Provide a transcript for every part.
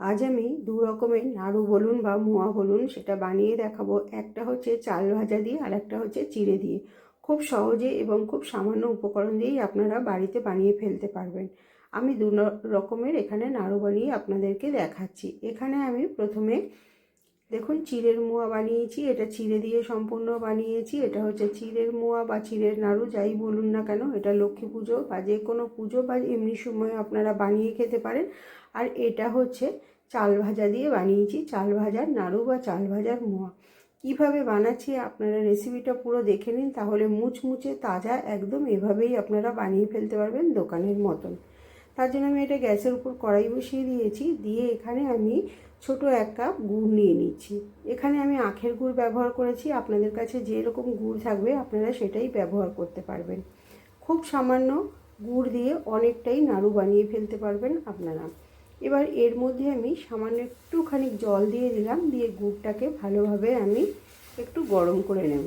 আজ আমি দু রকমের নাড়ু বলুন বা মোয়া বলুন সেটা বানিয়ে দেখাবো। একটা হচ্ছে চাল ভাজা দিয়ে আর একটা হচ্ছে চিড়ে দিয়ে। খুব সহজে এবং খুব সামান্য উপকরণ দিয়েই আপনারা বাড়িতে বানিয়ে ফেলতে পারবেন। আমি দু রকমের এখানে নাড়ু বানিয়ে আপনাদেরকে দেখাচ্ছি। এখানে আমি প্রথমে দেখুন, চিড়ের মোয়া বানিয়েছি, এটা চিড়ে দিয়ে সম্পূর্ণ বানিয়েছি, এটা হচ্ছে চিড়ের মোয়া বা চিড়ের নাড়ু, যাই বলুন না কেন, এটা লক্ষ্মী পুজো বা যে কোনো পুজো বা এমনি সময় আপনারা বানিয়ে খেতে পারেন। আর এটা হচ্ছে চাল ভাজা দিয়ে বানিয়েছি, চাল ভাজার নাড়ু বা চাল ভাজার মোয়া। কীভাবে বানাচ্ছি আপনারা রেসিপিটা পুরো দেখে নিন, তাহলে মুচমুচে, তাজা, একদম এভাবেই আপনারা বানিয়ে ফেলতে পারবেন দোকানের মতন। তার জন্য আমি এটা গ্যাসের উপর কড়াই বসিয়ে দিয়েছি, দিয়ে এখানে আমি ছোট এক কাপ গুড় নিয়ে নিচ্ছি। এখানে আমি আখের গুড় ব্যবহার করেছি। আপনাদের কাছে যেরকম গুড় থাকবে, আপনারা সেটাই ব্যবহার করতে পারবেন। খুব সামান্য গুড় দিয়ে অনেকটাই নাড়ু বানিয়ে ফেলতে পারবেন আপনারা। এবার এর মধ্যে আমি সামান্য একটুখানি জল দিয়ে দিলাম, দিয়ে গুড়টাকে ভালোভাবে আমি একটু গরম করে নেব।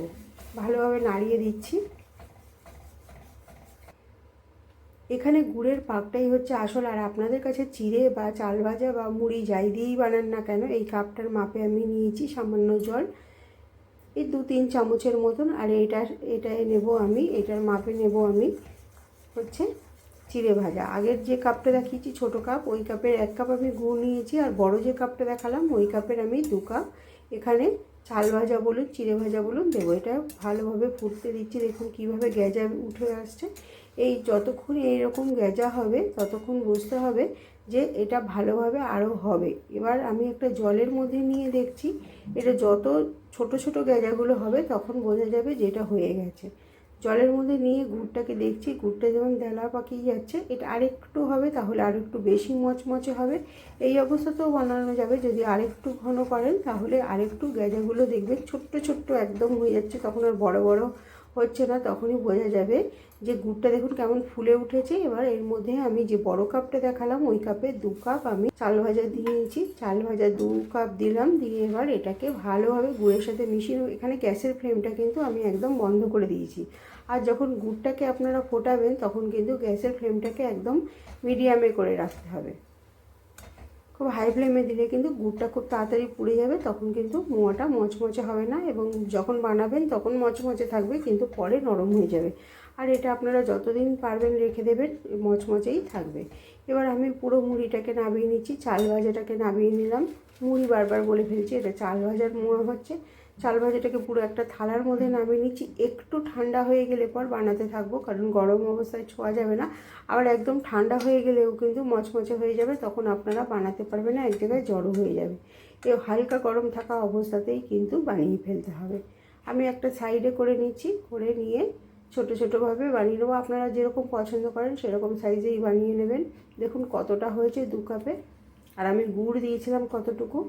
ভালোভাবে নাড়িয়ে দিচ্ছি। এখানে গুড়ের পাকটাই হচ্ছে আসল। আর আপনাদের কাছে চিড়ে বা চাল ভাজা বা মুড়ি যাই দিয়েই বানান না কেন, এই কাপটার মাপে আমি নিয়েছি সামান্য জল। এই দু তিন চামচের মতন, আর এটার এটাই নেব আমি, এটার মাপে নেব আমি হচ্ছে চিড়ে ভাজা। আগের যে কাপটা দেখিয়েছি, ছোটো কাপ, ওই কাপের এক কাপ আমি গুড় নিয়েছি, আর বড় যে কাপটা দেখালাম, ওই কাপের আমি দু কাপ এখানে চাল ভাজা বলুন, চিড়ে ভাজা বলুন দেবো। এটা ভালোভাবে ফুটতে দিচ্ছি, দেখুন কীভাবে গ্যাজা উঠে আসছে। এই যতক্ষণ এইরকম গ্যাজা হবে, ততক্ষণ বুঝতে হবে যে এটা ভালোভাবে আরও হবে। এবার আমি একটা জলের মধ্যে নিয়ে দেখছি, এটা যত ছোট ছোট গ্যাজাগুলো হবে, তখন বোঝা যাবে যে এটা হয়ে গেছে। জলের মধ্যে নিয়ে গুড়টাকে দেখছি, গুড়টা যেমন দেলা পাকিয়ে যাচ্ছে, এটা আরেকটু হবে, তাহলে আরেকটু বেশি মচমচে হবে। এই অবস্থাতেও বানানো যাবে, যদি আরেকটু ঘন করেন, তাহলে আরেকটু গ্যাজাগুলো দেখবেন ছোট্ট ছোট্ট একদম হয়ে যাচ্ছে, তখন আর বড় বড় হচ্ছে না, তখনই বোঝা যাবে যে গুড়টা দেখুন কেমন ফুলে উঠেছে। এবার এর মধ্যে আমি যে বড় কাপটা দেখালাম, ওই কাপে দু কাপ আমি চাল ভাজা দিয়েছি চাল ভাজা দু কাপ দিলাম, দিয়ে এবার এটাকে ভালোভাবে গুড়ের সাথে মিশিয়ে এখানে গ্যাসের ফ্লেমটা কিন্তু আমি একদম বন্ধ করে দিয়েছি। আর যখন গুড়টাকে আপনারা ফোটাবেন, তখন কিন্তু গ্যাসের ফ্লেমটাকে একদম মিডিয়ামে করে রাখতে হবে। খুব হাই ফ্লেমে দিলে কিন্তু গুড়টা খুব তাড়াতাড়ি পুড়ে যাবে, তখন কিন্তু মোয়াটা মচমচে হবে না এবং যখন বানাবেন তখন মচমচে থাকবে, কিন্তু পরে নরম হয়ে যাবে। আর এটা আপনারা যতদিন পারবেন রেখে দেবেন, মচমচেই থাকবে। এবার আমি পুরো মুড়িটাকে নামিয়ে নিচ্ছি, চাল ভাজাটাকে নামিয়ে নিলাম। মুড়ি বারবার বলে ফেলছি, এটা চাল ভাজার মোয়া হচ্ছে। চাল ভাজাটাকে পুরো একটা থালার মধ্যে নামিয়ে নিচ্ছি। একটু ঠান্ডা হয়ে গেলে পর বানাতে থাকব, কারণ গরম অবস্থায় ছোঁয়া যাবে না। আবার একদম ঠান্ডা হয়ে গেলেও কিন্তু মচমচে হয়ে যাবে, তখন আপনারা বানাতে পারবেন না, এক জায়গায় জড়ো হয়ে যাবে। এ হালকা গরম থাকা অবস্থাতেই কিন্তু বানিয়ে ফেলতে হবে। আমি একটা সাইডে করে নিচ্ছি, করে নিয়ে ছোট ছোটোভাবে বানিয়ে নেব। আপনারা যেরকম পছন্দ করেন সেরকম সাইজেই বানিয়ে নেবেন। দেখুন কতটা হয়েছে দু কাপে। আর আমি গুড় দিয়েছিলাম কতটুকু?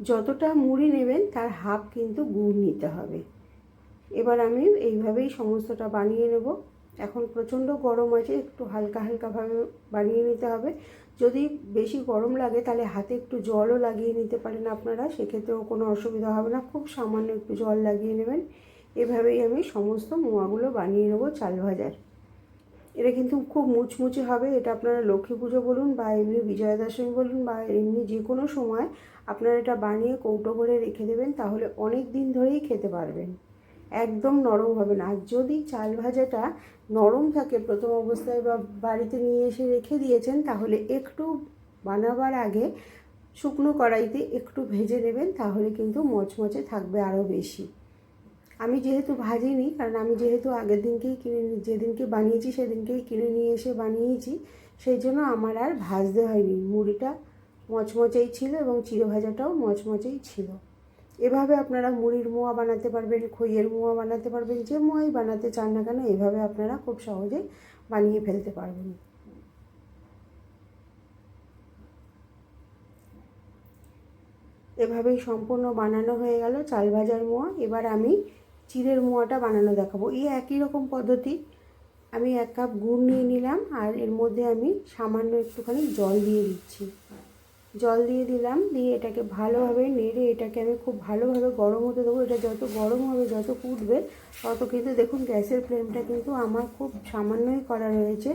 যতটা মুড়ি নেবেন, তার হাফ কিন্তু গুড় নিতে হবে। এবার আমি এইভাবেই সমস্তটা বানিয়ে নেব। এখন প্রচণ্ড গরম আছে, একটু হালকা হালকাভাবে বানিয়ে নিতে হবে। যদি বেশি গরম লাগে, তাহলে হাতে একটু জলও লাগিয়ে নিতে পারেন আপনারা। সেক্ষেত্রেও কোনো অসুবিধা হবে না, খুব সামান্য একটু জল লাগিয়ে নেবেন। এভাবেই আমি সমস্ত মোয়াগুলো বানিয়ে নেব চাল ভাজার। এটা কিন্তু খুব মুচমুচে হবে, এটা আপনারা লক্ষ্মী পুজো বলুন বা এমনি বিজয়া দশমী বলুন বা এমনি যে কোনো সময় আপনারা এটা বানিয়ে কৌটো করে রেখে দেবেন, তাহলে অনেক দিন ধরেই খেতে পারবেন। একদম নরম হবে না। আর যদি চাল ভাজাটা নরম থাকে প্রথম অবস্থায় বা বাড়িতে নিয়ে এসে রেখে দিয়েছেন, তাহলে একটু বানাবার আগে শুকনো কড়াইতে একটু ভেজে নেবেন, তাহলে কিন্তু মচমচে থাকবে আরও বেশি। আমি যেহেতু ভাজিনি, কারণ আমি যেহেতু আগের দিনকেই কিনে যেদিনকে বানিয়েছি সেদিনকেই কিনে নিয়ে এসে বানিয়েছি, সেই জন্য আমার আর ভাজতে হয়নি। মুড়িটা মচমচেই ছিল এবং চিড়ে ভাজাটাও মচমচেই ছিল। এভাবে আপনারা মুড়ির মোয়া বানাতে পারবেন, খইয়ের মোয়া বানাতে পারবেন, যে মোয়াই বানাতে চান না কেন, এভাবে আপনারা খুব সহজে বানিয়ে ফেলতে পারবেন। এভাবেই সম্পূর্ণ বানানো হয়ে গেল চাল ভাজার মোয়া। এবার আমি চিড়ের মোয়াটা বানানো দেখাবো। এই একই রকম পদ্ধতি। আমি এক কাপ গুড় নিয়ে নিলাম আর এর মধ্যে আমি সামান্য একটুখানি জল দিয়ে দিচ্ছি। জল দিয়ে দিলাম, দিয়ে এটাকে ভালোভাবে নেড়ে এটাকে আমি খুব ভালোভাবে গরম হতে দেবো। এটা যত গরম হবে, যত ফুটবে, তত কিন্তু দেখুন গ্যাসের ফ্লেমটা কিন্তু আমার খুব সামান্যই করা রয়েছে।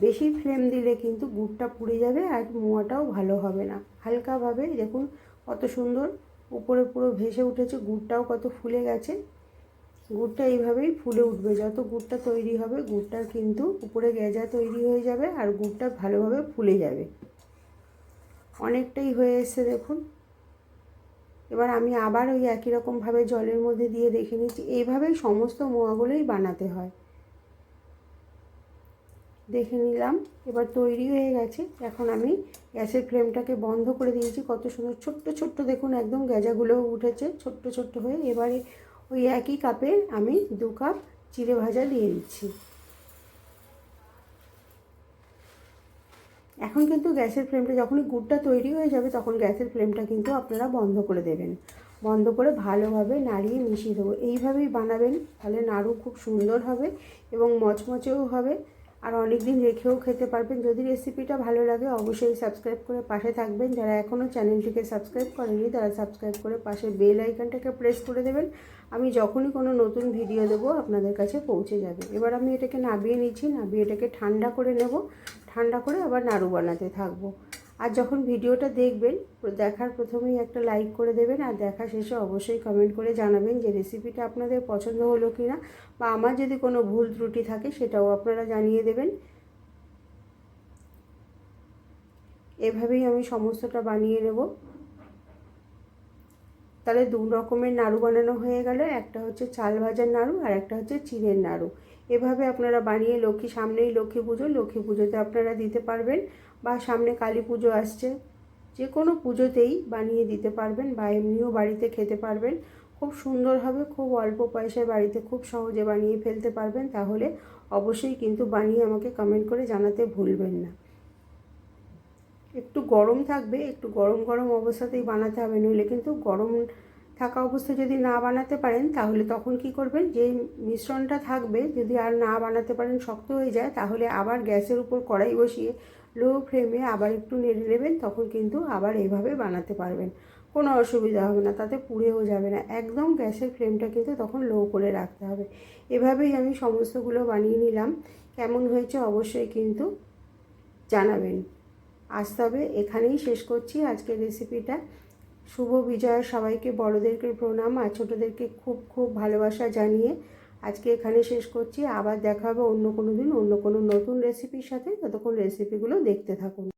বেশি ফ্লেম দিলে কিন্তু গুড়টা পুড়ে যাবে আর মোয়াটাও ভালো হবে না। হালকাভাবে দেখুন কত সুন্দর উপরে পুরো ভেসে উঠেছে, গুড়টাও কত ফুলে গেছে। গুড়টা এইভাবেই ফুলে উঠবে। যত গুড়টা তৈরি হবে, গুড়টার কিন্তু উপরে গেজা তৈরি হয়ে যাবে আর গুড়টা ভালোভাবে ফুলে যাবে। অনেকটাই হয়ে এসছে দেখুন। এবার আমি আবার ওই একই রকমভাবে জলের মধ্যে দিয়ে দেখে নিচ্ছি। এইভাবেই সমস্ত মোয়াগুলোই বানাতে হয়। দেখে নিলাম। এবার তৈরি হয়ে গেছে। এখন আমি গ্যাসের ফ্লেমটাকে বন্ধ করে দিয়েছি। কত সুন্দর ছোট্ট ছোট্ট দেখুন, একদম গেজাগুলো উঠেছে ছোট্ট ছোট্ট হয়ে। এবারে ওই একই কাপে আমি দু কাপ চিড়ে ভাজা দিয়ে দিচ্ছি। এখন কিন্তু গ্যাসের ফ্লেমটা যখনই গুড়টা তৈরি হয়ে যাবে তখন গ্যাসের ফ্লেমটা কিন্তু আপনারা বন্ধ করে দেবেন। বন্ধ করে ভালোভাবে নাড়িয়ে মিশিয়ে দেবো। এইভাবেই বানাবেন, তাহলে নাড়ু খুব সুন্দর হবে এবং মচমচেও হবে। আর অনেক দিন রেখেও খেতে পারবেন। যদি রেসিপিটা ভালো লাগে, অবশ্যই সাবস্ক্রাইব করে পাশে থাকবেন। যারা এখনও চ্যানেলটিকে সাবস্ক্রাইব করেনি, তারা সাবস্ক্রাইব করে পাশে বেল আইকনটাকে প্রেস করে দেবেন। আমি যখনই কোনো নতুন ভিডিও দেবো, আপনাদের কাছে পৌঁছে যাবে। এবার আমি এটাকে নাবিয়ে নিচ্ছি। নাবিয়ে এটাকে ঠান্ডা করে নেব। ঠান্ডা করে আবার নাড়ু বানাতে থাকব। আর যখন ভিডিওটা দেখবেন, দেখার প্রথমেই একটা লাইক করে দেবেন আর দেখা শেষে অবশ্যই কমেন্ট করে জানাবেন যে রেসিপিটা আপনাদের পছন্দ হলো কি না বা আমার যদি কোনো ভুল ত্রুটি থাকে সেটাও আপনারা জানিয়ে দেবেন। এভাবেই আমি সমস্তটা বানিয়ে নেব। তাহলে দু রকমের নাড়ু বানানো হয়ে গেল। একটা হচ্ছে চাল ভাজার নাড়ু আর একটা হচ্ছে চিনের নাড়ু। এভাবে আপনারা বানিয়ে লক্ষ্মী, সামনেই লক্ষ্মী পুজো। লক্ষ্মী পুজোতে আপনারা দিতে পারবেন। বা সামনে কালী পুজো আসছে, যে কোনো পুজোতেই বানিয়ে দিতে পারবেন বা এমনিও বাড়িতে খেতে পারবেন। খুব সুন্দর হবে, খুব অল্প পয়সায় বাড়িতে খুব সহজে বানিয়ে ফেলতে পারবেন। তাহলে অবশ্যই কিন্তু বানিয়ে আমাকে কমেন্ট করে জানাতে ভুলবেন না। একটু গরম থাকবে, একটু গরম গরম অবস্থাতেই বানাতে হবে, নইলে কিন্তু গরম থাকা অবস্থায় যদি না বানাতে পারেন, তাহলে তখন কি করবেন? যে মিশ্রণটা থাকবে, যদি আর না বানাতে পারেন, শক্ত হয়ে যায়, তাহলে আবার গ্যাসের উপর কড়াই বসিয়ে লো ফ্লেমে আবার একটু নেড়ে নেবেন, তখন কিন্তু আবার এইভাবে বানাতে পারবেন। কোনো অসুবিধা হবে না, তাতে পুড়েও যাবে না। একদম গ্যাসের ফ্লেমটা কিন্তু তখন লো করে রাখতে হবে। এভাবেই আমি সমস্তগুলো বানিয়ে নিলাম। কেমন হয়েছে অবশ্যই কিন্তু জানাবেন। আজ তবে এখানেই শেষ করছি আজকের রেসিপিটা। শুভ বিজয় সবাইকে বড়োদেরকে প্রণাম আর ছোটোদেরকে খুব খুব ভালোবাসা জানিয়ে আজকে এখানে শেষ করছি। আবার দেখা হবে অন্য কোনো দিন, অন্য কোনো নতুন রেসিপির সাথে। ততক্ষণ রেসিপিগুলো দেখতে থাকুন।